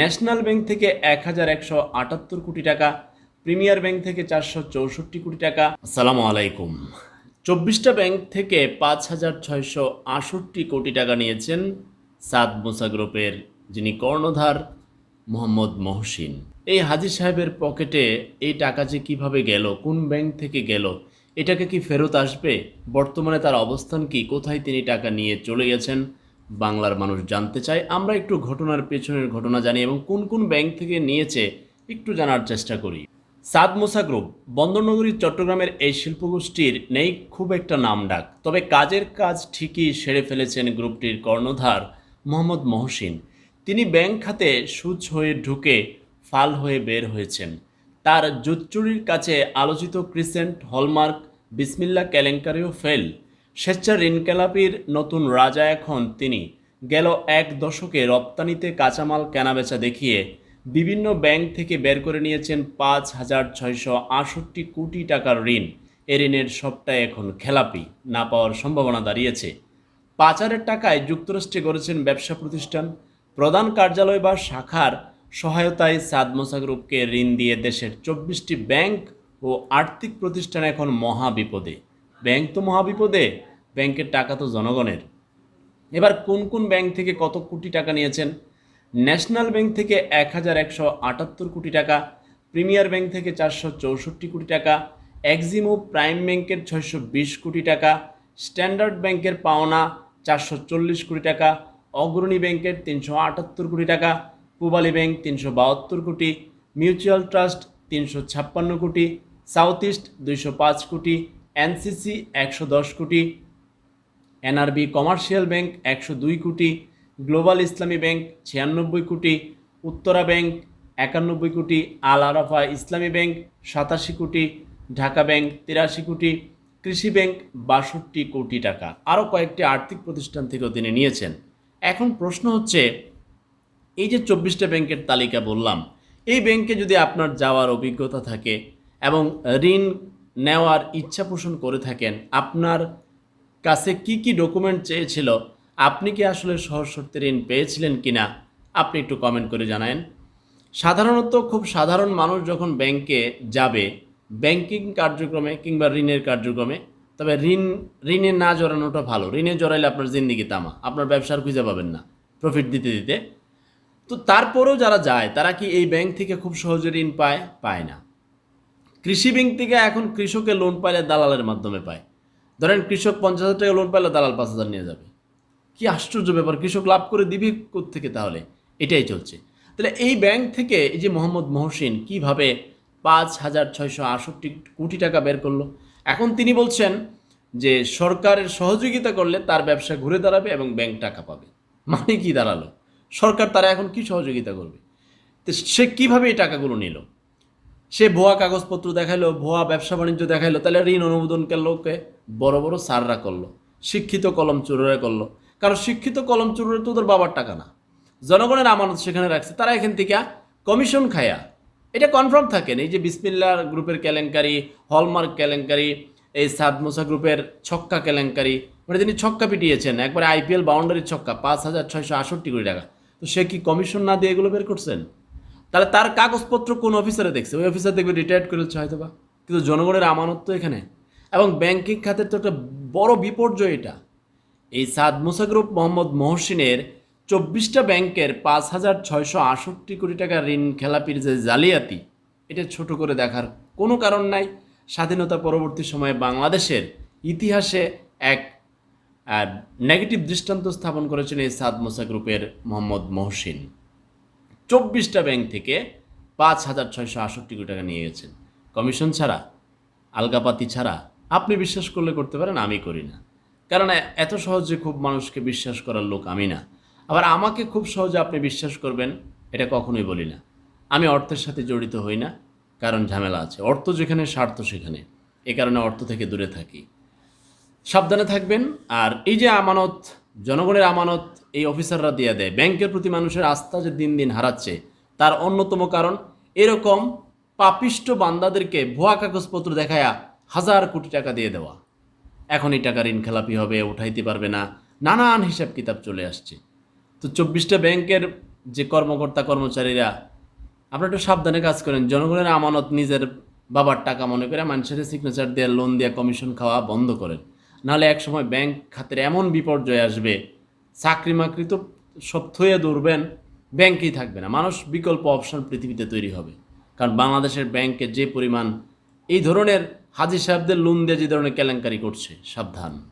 National bank থেকে এক হাজার একশো আটাত্তর কোটি টাকা, প্রিমিয়ার ব্যাংক থেকে চারশো চৌষট্টি কোটি টাকা। আসসালামু আলাইকুম। চব্বিশটা ব্যাংক থেকে পাঁচ হাজার ছয়শো আষট্টি কোটি টাকা নিয়েছেন সাদ মোসা গ্রুপের, যিনি কর্ণধার মোহাম্মদ মহসিন। এই হাজি সাহেবের পকেটে এই টাকা যে কীভাবে গেল, কোন ব্যাংক থেকে গেল, এটাকে কি ফেরত আসবে? বর্তমানে তার অবস্থান কি? কোথায় তিনি টাকা নিয়ে চলে গেছেন? বাংলার মানুষ জানতে চায়। আমরা একটু ঘটনার পেছনের ঘটনা জানি এবং কোন কোন ব্যাংক থেকে নিয়েছে একটু জানার চেষ্টা করি। সাদ মোসা গ্রুপ, বন্দরনগরী, চট্টগ্রামের এই শিল্পগোষ্ঠীর নেই খুব একটা নাম ডাক। তবে কাজের কাজ ঠিকই সেরে ফেলেছেন গ্রুপটির কর্ণধার মোহাম্মদ মহসিন। তিনি ব্যাংক খাতে সুচ হয়ে ঢুকে ফাল হয়ে বের হয়েছেন। তার জুচ্চুরির কাছে আলোচিত ক্রিসেন্ট হলমার্ক বিসমিল্লা কেলেঙ্কারিও ফেল। স্বেচ্ছা ঋণকেলাপির নতুন রাজা এখন তিনি। গেল এক দশকে রপ্তানিতে কাঁচামাল কেনাবেচা দেখিয়ে বিভিন্ন ব্যাংক থেকে বের করে নিয়েছেন পাঁচ হাজার ছয়শো আষট্টি কোটি টাকার ঋণ। এ ঋণের সবটাই এখন খেলাপি, না পাওয়ার সম্ভাবনা দাঁড়িয়েছে। পাচারের টাকায় যুক্তরাষ্ট্রে গড়েছেন ব্যবসা প্রতিষ্ঠান, প্রধান কার্যালয় বা শাখার সহায়তায় সাদ মোসা গ্রুপকে ঋণ দিয়ে দেশের চব্বিশটি ব্যাংক ও আর্থিক প্রতিষ্ঠান এখন মহাবিপদে। ব্যাংক তো মহা বিপদে ব্যাংকের টাকা তো জনগণের। এবার কোন কোন ব্যাংক থেকে কত কোটি টাকা নিয়েছেন? ন্যাশনাল ব্যাংক থেকে এক হাজার একশো আটাত্তর কোটি টাকা, প্রিমিয়ার ব্যাংক থেকে চারশো চৌষট্টি কোটি টাকা, এক্সিমো প্রাইম ব্যাংকের ছয়শো বিশ কোটি টাকা, স্ট্যান্ডার্ড ব্যাংকের পাওনা চারশো চল্লিশ কোটি টাকা, অগ্রণী ব্যাংকের তিনশো আটাত্তর কোটি টাকা, পূবালী ব্যাংক তিনশো বাহাত্তর কোটি, মিউচুয়াল ট্রাস্ট তিনশো ছাপ্পান্ন কোটি, সাউথ ইস্ট দুইশো পাঁচ কোটি, এনসিসি একশো দশ কোটি এনআরবি কমার্শিয়াল ব্যাংক একশো দুই কোটি, গ্লোবাল ইসলামী ব্যাংক ছিয়ানব্বই কোটি, উত্তরা ব্যাংক একানব্বই কোটি, আল আরাফা ইসলামী ব্যাংক সাতাশি কোটি, ঢাকা ব্যাংক তিরাশি কোটি, কৃষি ব্যাংক বাষট্টি কোটি টাকা। আরও কয়েকটি আর্থিক প্রতিষ্ঠান থেকেও তিনি নিয়েছেন। এখন প্রশ্ন হচ্ছে, এই যে চব্বিশটা ব্যাংকের তালিকা বললাম, এই ব্যাংকে যদি আপনার যাওয়ার অভিজ্ঞতা থাকে এবং ঋণ নেওয়ার ইচ্ছা পোষণ করে থাকেন, আপনার কাছে কি কি ডকুমেন্ট চেয়েছিল, আপনি কি আসলে সহজ শর্তে ঋণ পেয়েছিলেন কিনা, আপনি একটু কমেন্ট করে জানায়েন। সাধারণত খুব সাধারণ মানুষ যখন ব্যাংকে যাবে ব্যাংকিং কার্যক্রমে কিংবা ঋণের কার্যক্রমে, তবে ঋণ, ঋণে না জড়ানোটা ভালো। ঋণে জড়াইলে আপনার জিন্দিগি তামা, আপনার ব্যবসার খুঁজে পাবেন না প্রফিট দিতে দিতে। তো তারপরেও যারা যায়, তারা কি এই ব্যাংক থেকে খুব সহজে ঋণ পায়? পায় না। কৃষি ব্যাংক থেকে এখন কৃষকের লোন পাইলে দালালের মাধ্যমে পায়। ধরেন কৃষক পঞ্চাশ হাজার টাকা লোন পাইলে দালাল পাঁচ হাজার নিয়ে যাবে। কি আশ্চর্য ব্যাপার, কৃষক লাভ করে দিবে থেকে তাহলে? এটাই চলছে। তাহলে এই ব্যাংক থেকে এই যে মোহাম্মদ মহসিন কীভাবে পাঁচ হাজার ছয়শো আষট্টি কোটি টাকা বের করল? এখন তিনি বলছেন যে সরকারের সহযোগিতা করলে তার ব্যবসা ঘুরে দাঁড়াবে এবং ব্যাংক টাকা পাবে। মানে কি দাঁড়াল? সরকার তারা এখন কি সহযোগিতা করবে? তো সে কীভাবে এই টাকাগুলো নিল? সে ভুয়া কাগজপত্র দেখাইলো, ভুয়া ব্যবসা বাণিজ্য দেখাইলো, তাহলে ঋণ অনুমোদন লোকে? বড় বড় সাররা করল, শিক্ষিত কলম চুরোরা করল। কারণ শিক্ষিত কলম চুরোরা তো ওদের বাবার টাকা না। জনগণের আমানত সেখানে রাখছে, তারা এখান থেকে কমিশন খায়া। এটা কনফার্ম থাকেন এই যে বিসমিল্লার গ্রুপের কেলেঙ্কারি, হলমার্ক কেলেঙ্কারি, এই সাদ মোসা গ্রুপের ছক্কা কেলেঙ্কারি মানে তিনি ছক্কা পিটিয়েছেন, একবারে আইপিএল বাউন্ডারির ছক্কা, পাঁচ হাজার ছয়শো আষট্টি কোটি টাকা। তো সে কি কমিশন না দিয়ে এগুলো বের করছেন? তাহলে তার কাগজপত্র কোন অফিসারে দেখছে? ওই অফিসার দেখবে রিটায়ার্ড করেছে হয়তো বা কিন্তু জনগণের আমানত তো এখানে। এবং ব্যাংকিং খাতের তো একটা বড় বিপর্যয় এটা। এই সাদ মুসা গ্রুপ মোহাম্মদ মহসিনের চব্বিশটা ব্যাংকের পাঁচ হাজার ছয়শো আষট্টি কোটি টাকা ঋণ খেলাপির যে জালিয়াতি, এটা ছোট করে দেখার কোনো কারণ নাই। স্বাধীনতা পরবর্তী সময়ে বাংলাদেশের ইতিহাসে এক নেগেটিভ দৃষ্টান্ত স্থাপন করেছেন এই সাদ মুসা গ্রুপের মোহাম্মদ মহসিন। চব্বিশটা ব্যাংক থেকে পাঁচ হাজার ছয়শো আষট্টি কোটি টাকা নিয়ে গেছেন। কমিশন ছাড়া, আলগাপাতি ছাড়া আপনি বিশ্বাস করলে করতে পারেন, আমি করি না। কারণ এত সহজে খুব মানুষকে বিশ্বাস করার লোক আমি না। আবার আমাকে খুব সহজে আপনি বিশ্বাস করবেন, এটা কখনোই বলি না। আমি অর্থের সাথে জড়িত হই না, কারণ ঝামেলা আছে। অর্থ যেখানে, স্বার্থ সেখানে। এ কারণে অর্থ থেকে দূরে থাকি। সাবধানে থাকবেন, আর এই যে আমানত জনগণের আমানত এই অফিসাররা দিয়ে দেয়। ব্যাংকের প্রতি মানুষের আস্থা যে দিন দিন হারাচ্ছে, তার অন্যতম কারণ, এরকম পাপিষ্ট বান্দাদেরকে ভুয়া কাগজপত্র দেখায়া হাজার কোটি টাকা দিয়ে দেওয়া। এখন এই টাকা ঋণ খেলাপি হবে, উঠাইতে পারবে না, নানান হিসাব কিতাব চলে আসছে। তো চব্বিশটা ব্যাংকের যে কর্মকর্তা কর্মচারীরা, আপনারা একটু সাবধানে কাজ করেন। জনগণের আমানত নিজের বাবার টাকা মনে করে মানুষের সিগনেচার দিয়ে লোন দিয়ে কমিশন খাওয়া বন্ধ করেন। নাহলে একসময় ব্যাংক খাতের এমন বিপর্যয় আসবে চাকরি মাকরি তো সব থয়ে দৌড়বেন ব্যাংকেই থাকবে না। মানুষ বিকল্প অপশন পৃথিবীতে তৈরি হবে। কারণ বাংলাদেশের ব্যাংকে যে পরিমাণ এই ধরনের হাজি সাহেবদের লোন দিয়ে যে ধরনের কেলেঙ্কারি করছে, সাবধান।